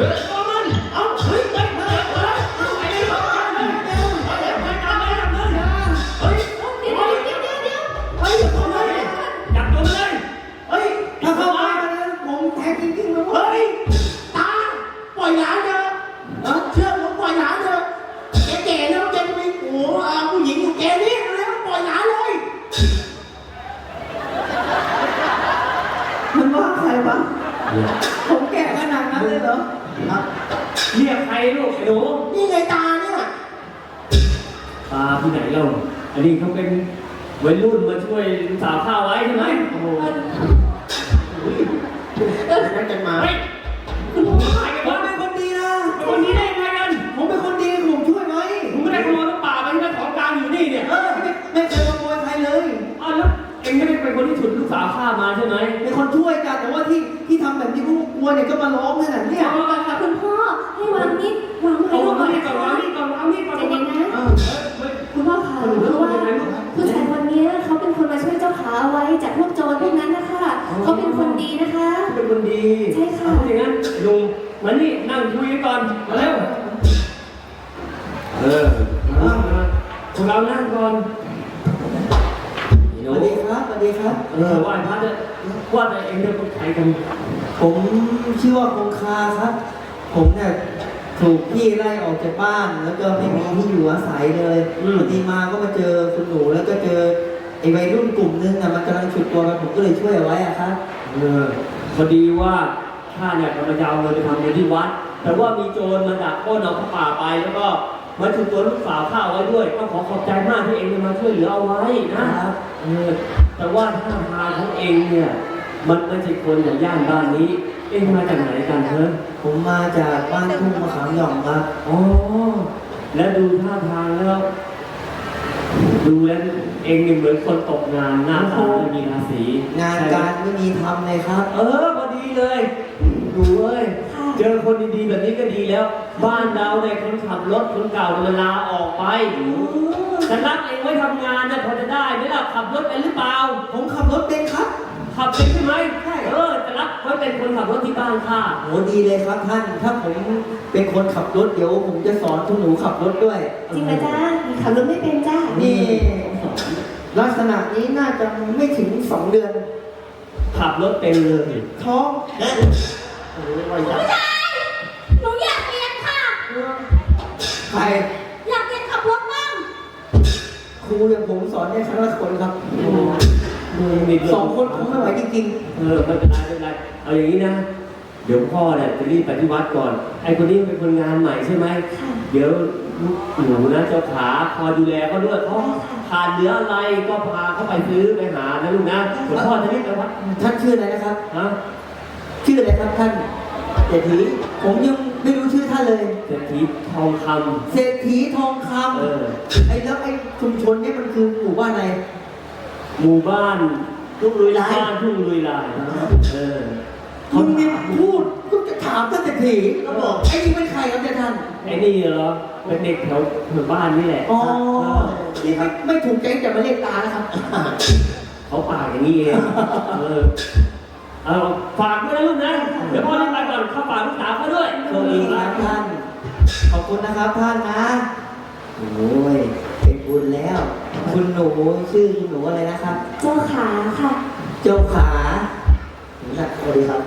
Ôi, lá này ลูกไอ้หนูนี่ไงตาเนี่ยตาที่ไหนเล่าอันนี้เขาเป็นวัยรุ่นมาช่วยลูกสาวข้าไว้ใช่ไหมโอ้โหนั่นกันมาเฮ้ยคุณพ่อไอ้ผบอมลเป็นคนดีนะเป็นคนนี้ได้ยังไงกันผมเป็นคนดีผมช่วยไหมมึงไม่ได้ขโมยลูกป่าไปที่นั่นของกลางอยู่นี่เนี่ยเออไม่ไม่เคยขโมยใครเลยอ้าวแล้วเองไม่ได้เป็นคนที่ฉุดลูกสาวข้ามาใช่ไหมเป็นคนช่วยกันแต่ว่าที่ที่ทำแบบนี้พวกกลัวเนี่ยก็มาล้อมขนาดเนี้ยวางก่อนค่ะคุณพ่อให้วางมิด วางไม้เอาลงก่วาองนนี่ก่อนคะวางนี่ก่อนวางนี่ก่อนจเย็นนะเออเฮ้ยคุณพ่อคะคือว่าผู้ชายคนนี้เขาเป็นคนมาช่วยเจ้าขาเอาไว้จากพวกโจรพวกนั้นนะคะเขาเป็นคนดีนะคะเป็นคนดีใช่ค่ะอย่างนั้นลุงมานี่นั่งคุยกันก่อนมาเร็วเออมาพวกเรานั่งก่อนสวัสดีครับสวัสดีครับเออไหว่าพระจะว่าแต่เองเนี่ยเป็นใครกัน ผมชื่อว่าคงคาครับ ผมเนี่ย ถูกพี่ไล่ออกจากบ้านแล้วก็ไม่มีที่อยู่อาศัยเลยพอดีมาก็มาเจอคุณหนูแล้วก็เจอไอ้วัยรุ่นกลุ่มนึงน่ะมันกำลังฉุดตัวกันผมก็เลยช่วยเอาไว้อะครับ เออพอดีว่าข้าเนี่ยกำลังจะเอาเงินไปทำบุญที่วัด แต่ว่ามีโจรมาดักปล้นเอาผ้าป่าไปแล้วก็มาฉุดตัวลูกสาวข้าเอาไว้ด้วยต้องขอขอบใจมากที่เองเนี่ยมาช่วยเหลือเอาไว้นะครับ เออแต่ว่าท่าทางของเองเนี่ย มันไม่ใช่คนอย่างย่านบ้านนี้ เองมาจากไหนกันเถอะผมมาจากบ้านทุ่งมะขามหย่อมครับอ๋อแล้วดูท่าทางแล้ว ดูแล้วเองเนี่ยเหมือนคนตกงานหน้าตาไม่มีราศีงานใช่ไหมการไม่มีทำเลยครับ เออพอดีเลยดูเอ้ยค่ะเจอคนดีๆแบบนี้ก็ดีแล้ว บ้านเราเนี่ยคนขับรถคนเก่าเนี่ยมันลาออกไปแต่รับเองไว้ทำงานเนี่ยพอจะได้ไหมล่ะขับรถเป็นหรือเปล่า ผมขับรถเป็นครับ ขับเป็นใช่ไหมใช่เออจะรับไว้เป็นคนขับรถที่บ้านข้าโหดีเลยครับท่าน ถ้าผมเป็นคนขับรถเดี๋ยวผมจะสอนทุกหนูขับรถด้วยจริงไหมจ้าขับรถไม่เป็นจ้านี่ ลักษณะนี้น่าจะไม่ถึงสองเดือน ขับรถเป็นเลยท้องโอ้ยปล่อยหลานหนูอยากเรียนค่ะ ใครอยากเรียนขับรถบ้างครูอย่างผมสอนได้ครั้งละคนครับ มือมีสองคนคงไม่ไหวจริงเออไม่เป็นไรไม่เป็นไรเอาอย่างนี้นะ เดี๋ยวพ่อเนี่ยจะรีบไปที่วัดก่อน ไอ้คนนี้เป็นคนงานใหม่ใช่ไหมค่ะเดี๋ยวลูกหนูนะเจ้าขาคอยดูแลเขาด้วยเขาขาดเหลืออะไรก็พาเขาไปซื้อไปหานะลูกนะเดี๋ยวพ่อจะรีบไปวัดๆท่านชื่ออะไรนะครับ ฮะชื่ออะไรครับท่านเศรษฐีผมยังไม่รู้ชื่อท่านเลย เศรษฐีทองคเศรษฐีทองคำเออำไอ้แล้วไอ้ชุมชนเนี่ยมันคือหมู่บ้านอะไร หมู่บ้านลูกลุยลายบ้านทุ่งลุยลายเออคุณเนี่ยพูดก็จะถามท่านเศรษฐีก็บอกไอ้นี่เป็นใครครับเนี่ยท่านไอ้นี่เหรอเป็นเด็กแถวแถวบ้านนี่แหละอ๋อเออนี่ไม่ไม่ถูกใจจะมาเรียกตานะครับ เขาปากอย่างนี้เองเออเอาฝากด้วยนะลูกนะเดี๋ยวพ่อรีบไปก่อนเข้าฝากลูกสาวเขาด้วยโชคดีครับท่านขอบคุณนะครับท่านนะโอ้ยเป็นบุญแล้ว คุณหนูชื่อคุณหนูอะไรนะครับ เจ้าขาค่ะ เจ้าขาสวัสดีครับ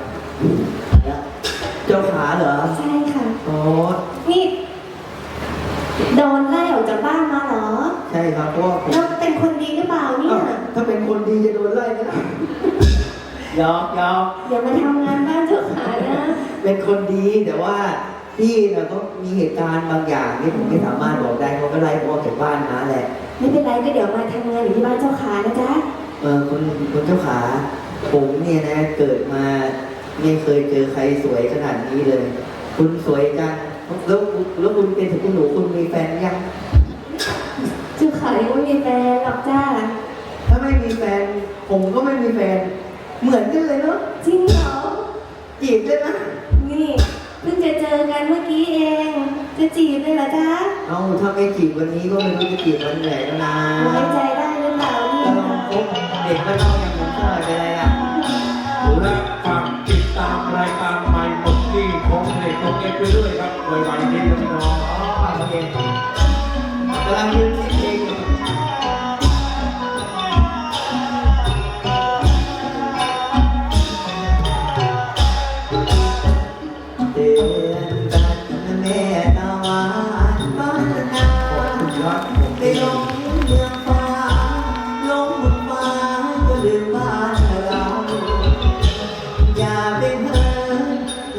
เจ้าขาเหรอใช่ค่ะ อ๋อนี่ โดนไล่ออกจากบ้านมาเหรอ ใช่ครับเพราะว่าผมแล้วเป็นคนดีหรือเปล่าเนี่ยอ้าวถ้าเป็นคนดีจะโดนไล่ไหมล่ะหยอกหยอกอย่ามาทำงานบ้านเจ้าขานะ เป็นคนดีแต่ว่า พี่เนี่ยก็มีเหตุการณ์บางอย่างที่ผมไม่สามารถบอกได้เขาก็ไล่ผมออกจากบ้านมาแหละ ไม่เป็นไรก็เดี๋ยวมาทำงานอยู่ที่บ้านเจ้าขานะจ๊ะเออคุณคุณเจ้าขาผมเนี่ยนะเกิดมาไม่เคยเจอใครสวยขนาดนี้เลย คุณสวยจังแล้วแล้วคุณเป็นถึงคุณหนูคุณมีแฟนยังเจ้าขายังไม่มีแฟนหรอกจ้าถ้าไม่มีแฟน ผมก็ไม่มีแฟน เหมือนกันเลยเนาะจริงเหรอจีบได้ไหมนี่เพิ่งจะเจ อกันเมื่อกี้เอง จะจีบเลยเหรอจ๊ะเอาถ้าไม่จีบวันนี้ก็ไม่รู้จะจีบวันไหนแล้วนะไว้ใจได้หรือเปล่าเนี่ยลองคเด็กก็ต้องอย่างนั้นก็จะอะไรล่ะและฟังติดตามรายการใหม่หมดที่ของเด็กของเอ็กไปเรื่อยครับโดยวันนี้พี่น้องอ๋อโอเคกำลังยืน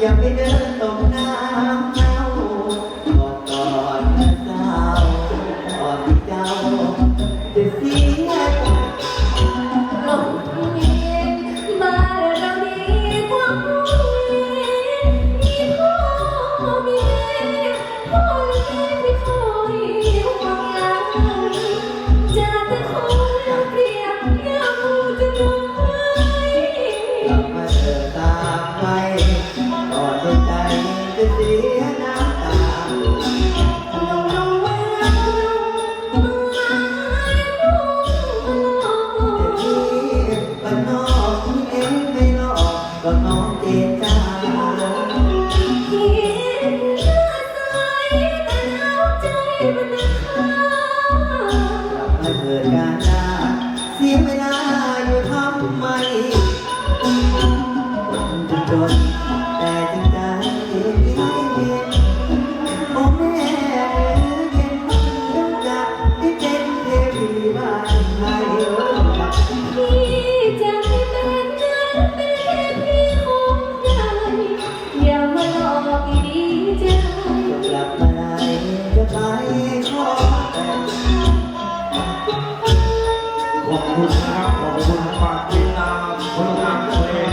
อย่าไปเดินตรง บุญคุณาบุญคุณปาจินาบุญงานเชย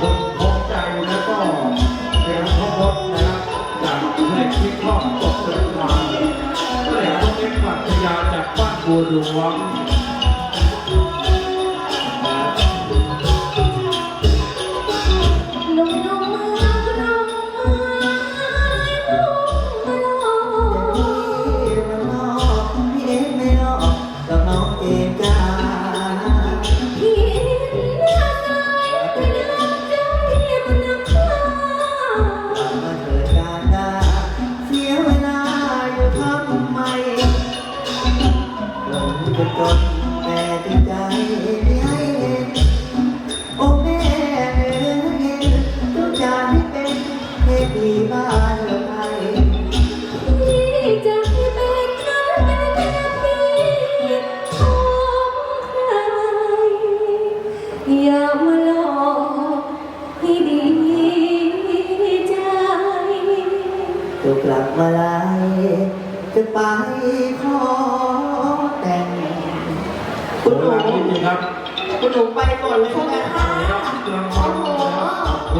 บุญพบใจแล้วก็เป็นพบพบนะครับจากเลขที่ครอบตกเกิดมาก็เลยต้องเป็นปรัชญาจากบ้านบัวหลวง กลับมาไลจะไปขอแต่ง คุณหนูนูครับคุณหนูไปก่อนเลยใช่ไหมคะกอโห